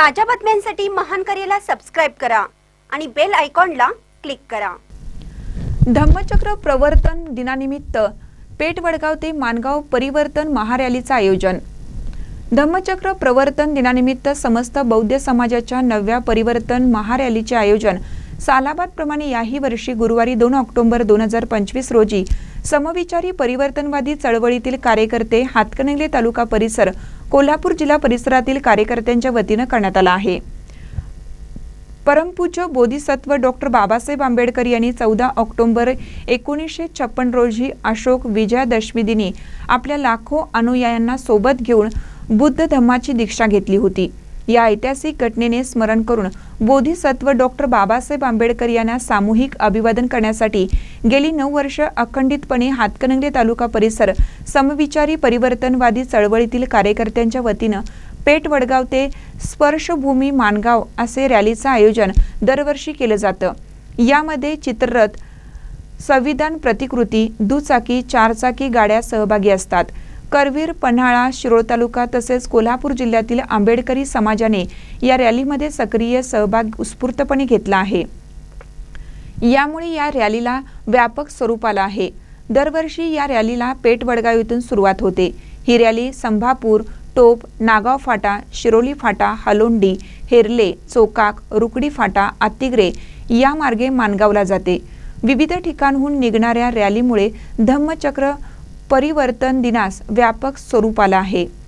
ताज्या बातम्यांसाठी महान करेला सबस्क्राईब करा आणि बेल आयकॉनला क्लिक करा. धम्मचक्र प्रवर्तन दिनानिमित्त पेठ वडगाव ते मानगाव परिवर्तन महारॅलीचं आयोजन. धम्मचक्र प्रवर्तन दिनानिमित्त समस्त बौद्ध समाजाच्या नवव्या परिवर्तन महारॅलीचे आयोजन सालाबादप्रमाणे याही वर्षी गुरुवारी दोन ऑक्टोबर दोन हजार पंचवीस रोजी समविचारी परिवर्तनवादी चळवळीतील कार्यकर्ते हातकणंगले तालुका परिसर कोल्हापूर जिल्हा परिसरातील कार्यकर्त्यांच्या वतीनं करण्यात आला आहे. परमपूज्य बोधिसत्व डॉक्टर बाबासाहेब आंबेडकर यांनी चौदा ऑक्टोबर एकोणीसशे छप्पन रोजी अशोक विजयादशमी दिनी आपल्या लाखो अनुयायांना सोबत घेऊन बुद्ध धम्माची दीक्षा घेतली होती. या ऐतिहासिक घटनेने स्मरण करून बोधिसत्व डॉक्टर बाबासाहेब आंबेडकर यांना सामूहिक अभिवादन करण्यासाठी गेली नऊ वर्ष अखंडितपणे हातकणंगले तालुका परिसर समविचारी परिवर्तनवादी चळवळीतील कार्यकर्त्यांच्या वतीनं पेठ वडगाव ते स्पर्शभूमी मानगाव असे रॅलीचं आयोजन दरवर्षी केलं जातं. यामध्ये चित्ररथ संविधान प्रतिकृती दुचाकी चारचाकी गाड्या सहभागी असतात. करवीर पन्हाळा शिरोळ तालुका तसेच कोल्हापूर जिल्ह्यातील आंबेडकरी समाजाने या रॅलीमध्ये सक्रिय सहभाग उत्स्फूर्तपणे घेतला आहे. यामुळे या रॅलीला व्यापक स्वरूप आलं आहे. दरवर्षी या रॅलीला पेटवडगाव येथून सुरुवात होते. ही रॅली संभापूर टोप नागाव फाटा शिरोली फाटा हलोंडी हेरले चोकाक रुकडी फाटा आत्तिग्रे या मार्गे मानगावला जाते. विविध ठिकाणहून निघणाऱ्या रॅलीमुळे धम्मचक्र परिवर्तन दिनास व्यापक स्वरूप आला आहे.